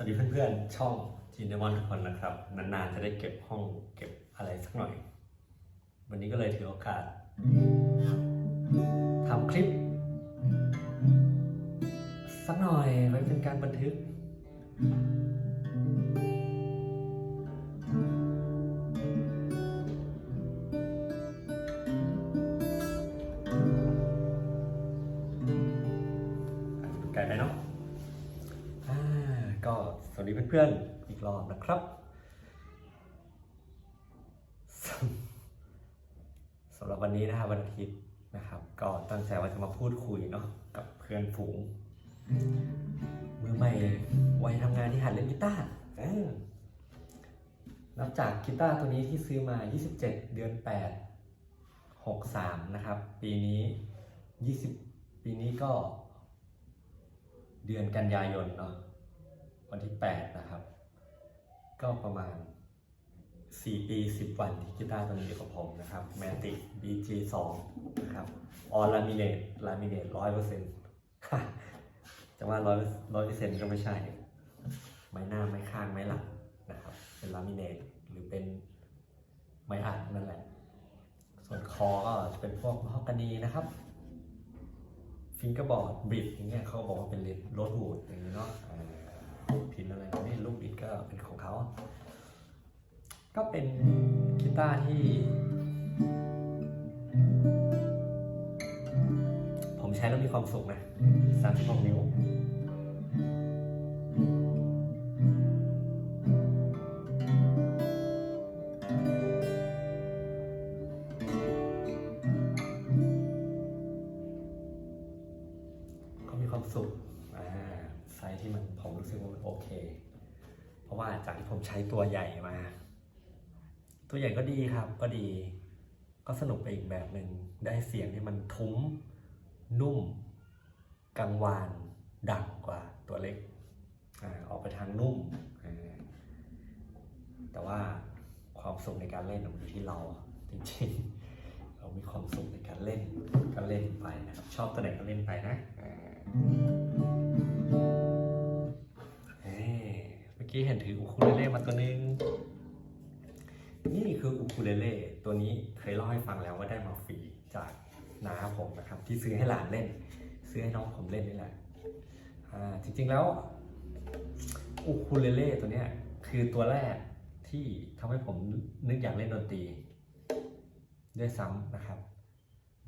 วัสดีเพื่อนๆ ช่องจีนเดมอนทุกคนนะครับ นานๆจะได้เก็บห้องเก็บอะไรสักหน่อย วันนี้ก็เลยถือโอกาสทำคลิป สักหน่อยไว้เป็นการบันทึก เพื่อนๆอีกรอบนะครับสำหรับวันนี้นะครับวันอาทิตย์นะครับ ก็ตั้งใจว่าจะมาพูดคุยเนาะกับเพื่อนฝูงมือใหม่วัยทำงานที่หัดเล่นกีตาร์นับจากกีตาร์ตัวนี้ที่ซื้อมา 27 เดือน 8 63 นะครับ ปีนี้ 20 ปีนี้ก็เดือนกันยายนเนาะ วันที่ 8 นะครับ ก็ประมาณ 4 ปี 10 วันที่กีตาร์ตัวนี้อยู่กับผมนะครับ Matic BG 2 นะครับออลามิเนตลามิเนตร้อยเปอร์เซ็นต์จะว่าร้อยร้อยเปอร์เซ็นต์ก็ไม่ใช่ ไม้หน้าไม้ข้างไม้หลังนะครับ เป็นลามิเนตหรือเป็นไม้อัดนั่นแหละ ส่วนคอก็จะเป็นพวกฮอกกานีนะครับฟิงเกอร์บอร์ดบิดอย่างเงี้ยเขาบอกว่าเป็นเลนโรดวูดอย่างนี้เนาะอ่าพินอะไรนี่ลูกบิดก็เป็นของเขา ก็เป็นกีตาร์ที่ ผมใช้แล้วมีความสุขนะ36นิ้วก็มีความสุขไซส์ที่มันผมรู้สึกว่ามันโอเค เพราะว่าจากที่ผมใช้ตัวใหญ่มา ตัวใหญ่ก็ดีครับ ก็ดี ก็สนุกไปอีกแบบหนึ่งได้เสียงที่มันทุ้ม นุ่มกังวานดังกว่าตัวเล็กออกไปทางนุ่ม แต่ว่าความสุขในการเล่นมันอยู่ที่เราจริงๆ เรามีความสุขในการเล่นก็เล่นไปนะครับ ชอบตัวไหนก็เล่นไปนะเมื่อกี้เห็นถืออูคูเลเล่มาตัวนึง คืออูคูเลเล่ตัวนี้เคยเล่าให้ฟังแล้วว่าได้มาฟรีจากน้าผมนะครับที่ซื้อให้หลานเล่น ซื้อให้น้องผมเล่นนี่แหละจริงๆแล้วอูคูเลเล่ตัวเนี้ยคือตัวแรกที่ทำให้ผมนึกอยากเล่นดนตรี ด้วยซ้ำนะครับ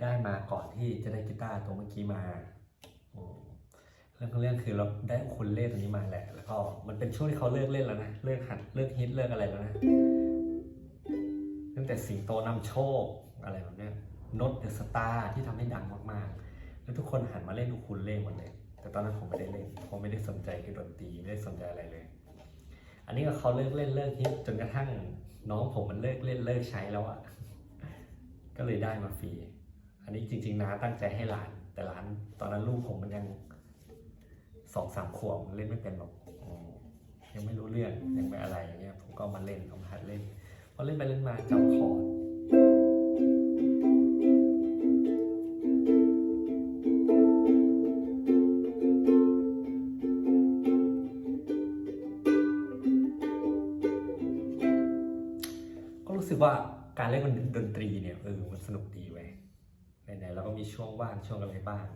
ได้มาก่อนที่จะได้กีตาร์ตัวเมื่อกี้มาเรื่องของเรื่องคือเราได้อูคูเลเล่ตัวนี้มาแหละ แล้วก็มันเป็นช่วงที่เขาเลิกเล่นแล้วนะ เลิกหัดเลิกฮิตเลิกอะไรแล้วนะ ตั้งแต่สิงโตนำโชคอะไรแบบนี้นดเดอะสตาร์ที่ทำให้ดังมากๆ แล้วทุกคนหันมาเล่นอูคูเลเล่หมดเลย แต่ตอนนั้นผมไม่ได้เล่นผมไม่ได้สนใจคือดนตรีไม่ได้สนใจอะไรเลย อันนี้ก็เขาเลิกเล่นเลิกฮิตจนกระทั่งน้องผมมันเลิกเล่นเลิกใช้แล้วอะ่ะก็เลยได้มาฟรีอันนี้จริง ๆนะตั้งใจให้หลาน แต่หลานตอนนั้นลูกผมมันยังสองสามขวบเล่นไม่เป็นหรอกยังไม่รู้เรื่องยังไม่อะไรอย่างเงี้ยผมก็มาเล่นเอามหัดเล่น อเล่นไปเล่นมาจำคอร์ดก็รู้สึกว่าการเล่นดนตรีเนี่ยเออมันสนุกดีเว้ยไหนๆเราก็มีช่วงว่างช่วงอะไรบ้าง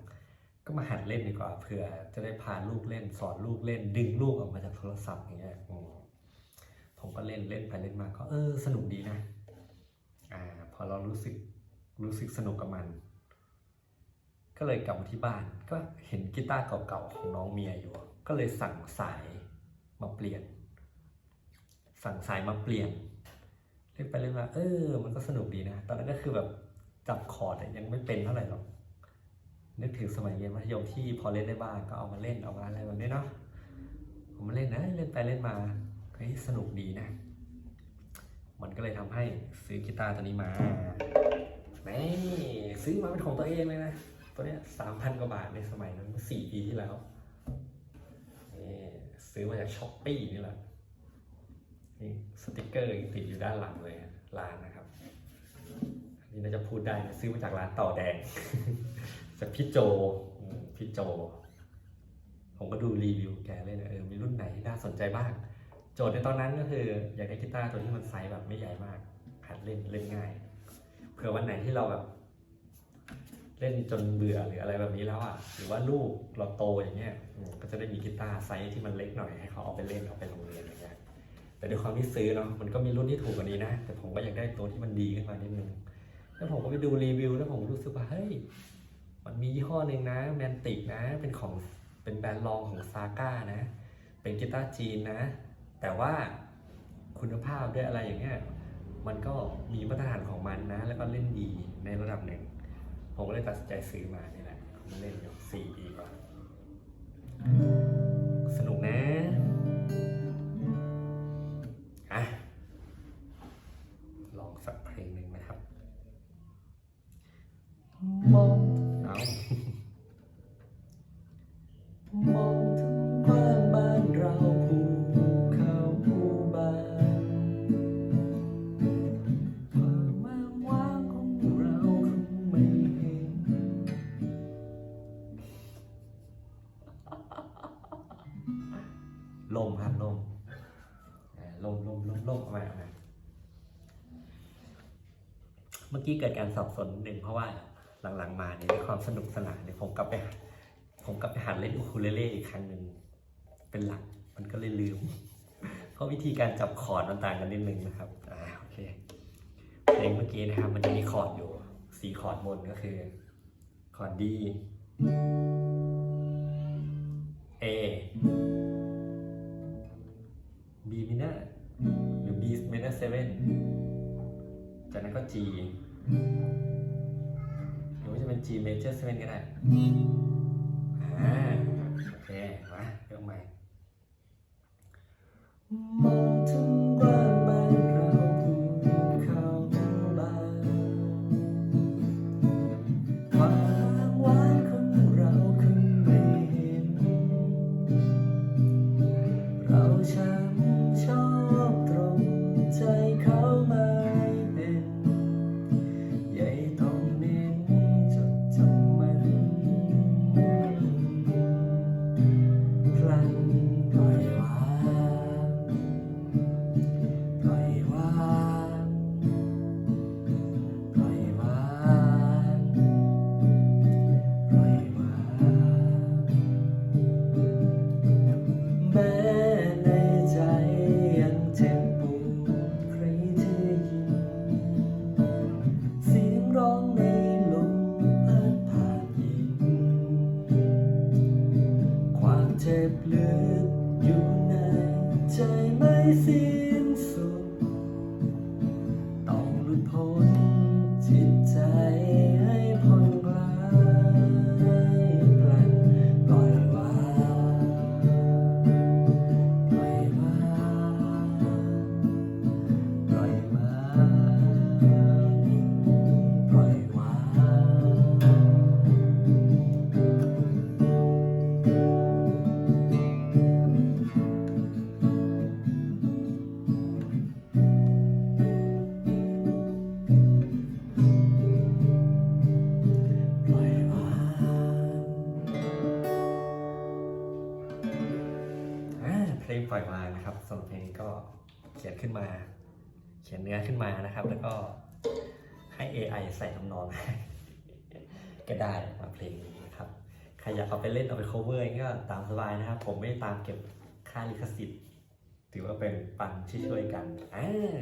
ก็มาหัดเล่นดีกว่าเผื่อจะได้พาลูกเล่นสอนลูกเล่นดึงลูกออกมาจากโทรศัพท์อย่างเงี้ย ผมก็เล่นเล่นไปเล่นมาก็เออสนุกดีนะอ่าพอเรารู้สึกรู้สึกสนุกกับมัน ก็เลยกลับมาที่บ้าน ก็เห็นกีตาร์เก่าๆของน้องเมียอยู่ ก็เลยสั่งสายมาเปลี่ยน สั่งสายมาเปลี่ยน เล่นไปเล่นมาเออ มันก็สนุกดีนะ ตอนนั้นก็คือแบบจับคอร์ดยังไม่เป็นเท่าไหร่หรอกนึกถึงสมัยเรียนมัธยมที่พอเล่นได้บ้างก็เอามาเล่นเอามาอะไรแบบนี้เนาะเอามาเล่นนะเล่นไปเล่นมา เฮ้ยสนุกดีนะ มันก็เลยทำให้ซื้อกีตาร์ตัวนี้มานี่ซื้อมาเป็นของตัวเองเลยนะ ตัวเนี้ยสามพันกว่าบาทในสมัยนั้นสี่ปีที่แล้วนี่ซื้อมาจากช้อปปี้นี่แหละนี่สติกเกอร์ยังติดอยู่ด้านหลังเลยร้านนะครับนนี้น่าจะพูดได้นะซื้อมาจากร้านต่อแดงจากพี่โจพี่โจ ผมก็ดูรีวิวแกเล่นะเออมีรุ่นไหนน่าสนใจบ้าง โจทย์ในตอนนั้นก็คืออยากได้กีตาร์ตัวที่มันไซส์แบบไม่ใหญ่มากหัดเล่นเล่นง่าย เผื่อวันไหนที่เราแบบ เล่นจนเบื่อหรืออะไรแบบนี้แล้วอะหรือว่าลูกเราโตอย่างเงี้ยมก็จะได้มีกีตาร์ไซส์ที่มันเล็กหน่อยให้เขาเอาไปเล่นเอาไปโรงเรียนอย่างเงี้ยแต่ด้วยความที่ซื้อเนาะมันก็มีรุ่นที่ถูกกว่านี้นะ แต่ผมก็อยากได้ตัวที่มันดีขึ้นมานิดนึงแล้วผมก็ไปดูรีวิว แล้วผมรู้สึกว่าเฮ้ยมันมียี่ห้อหนึ่งนะแมนติกนะ เป็นของเป็นแบรนด์รองของซาก้านะ เป็นกีตาร์จีนนะ แต่ว่าคุณภาพด้วยอะไรอย่างเงี้ยมันก็มีมาตรฐานของมันนะ แล้วก็เล่นดีในระดับหนึ่ง ผมก็เลยตัดสินใจซื้อมานี่แหละเอามาเล่นอยู่สี่ปีก่อน กี้เกิดการสับสนหนึ่งเพราะว่าหลังๆมาเนี่ยด้วยความสนุกสนานเนี่ยผมกลับไปผมกลับไปหัดเล่นอูคูเลเล่อีกครั้งหนึ่งเป็นหลักมันก็เลยลืม เพราะวิธีการจับคอร์ดมันต่างกันนิดนึงนะครับอ่าโอเคเพลงเมื่อกี้นะครับ มันจะมีคอร์ดอยู่สี่คอร์ดบนก็คือคอร์ด D A B minor หรือ B minor 7จากนั้นก็ G หรือว่าจะเป็น G major 7ก็ได้ อ่า โอเค มาเริ่มใหม่มองถึงกว้างบ้านเราภูเขาบานความหวานของเราคงไม่เห็น เราช่า ไล่วนะครับสำหรับเพลงก็เขียนขึ้นมา เขียนเนื้อขึ้นมานะครับ แล้วก็ให้ AI ใส่ทำนองให้ก็ได้นะครับเพลงนี้นะครับ ใครอยากเอาไปเล่นเอาไป cover ก็ตามสบายนะครับ ผมไม่ตามเก็บค่าลิขสิทธิ์ ถือว่าเป็นปันที่ช่วยกันอ่า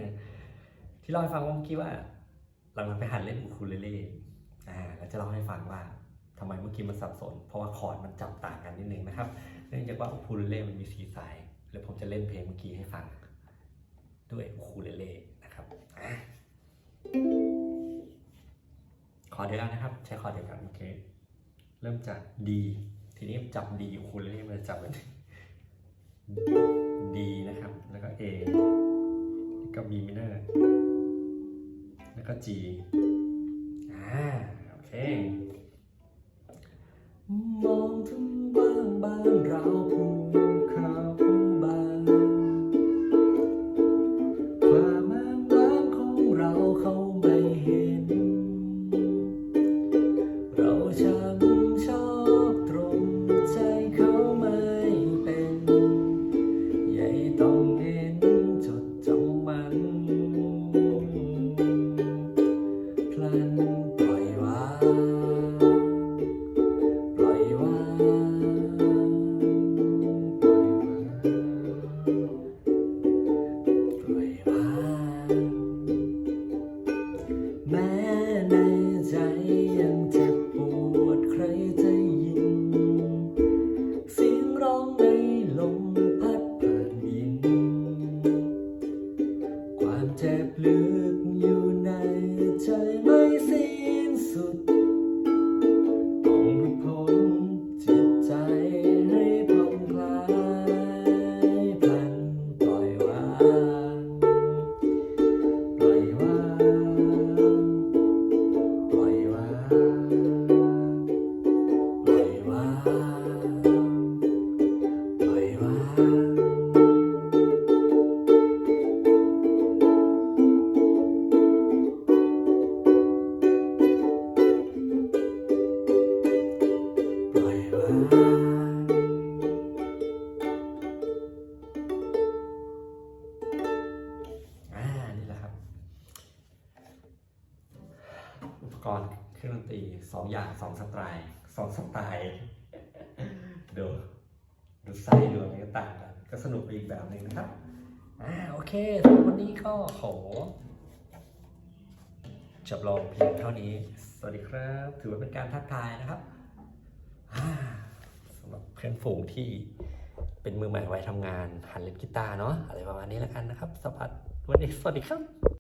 ที่เล่าให้ฟังเมื่อกี้ว่าหลังๆไปหัดเล่นอูคูเลเล่อ่าแล้วจะเล่าให้ฟังว่าทำไมเมื่อกี้มันสับสน เพราะว่าคอร์ดมันจับต่างกันนิดนึงนะครับ เนื่องจากว่าอูคูเลเล่มันมีสีสาย แล้วผมจะเล่นเพลงเมื่อกี้ให้ฟัง ด้วยคูเลเล่นะครับอะคอเดียวกันนะครับ ใช้คอเดียวกันโอเคเริ่มจาก D ทีนี้จับ D อูคูเลเล่มันจะจับเป็น D นะครับ แล้วก็ A แล้วก็ B minor แล้วก็ G อ่าโอเคมองถึงบ้านบ้านเราภู สองอย่างสองสไตล์สองสไตล์ดูดูไซส์ดูอะไรก็ต่างกันก็สนุกไปอีกแบบหนึ่งนะครับอ่าโอเคสำหรับวันนี้ก็ขอจบลองเพียงเท่านี้ สวัสดีครับ ถือว่าเป็นการทักทายนะครับสำหรับเพื่อนฝูงที่เป็นมือใหม่วัยทำงานหัดเล่นกีตาร์เนาะอะไรประมาณนี้แล้วกันนะครับสวัสดีวันนี้สวัสดีครับ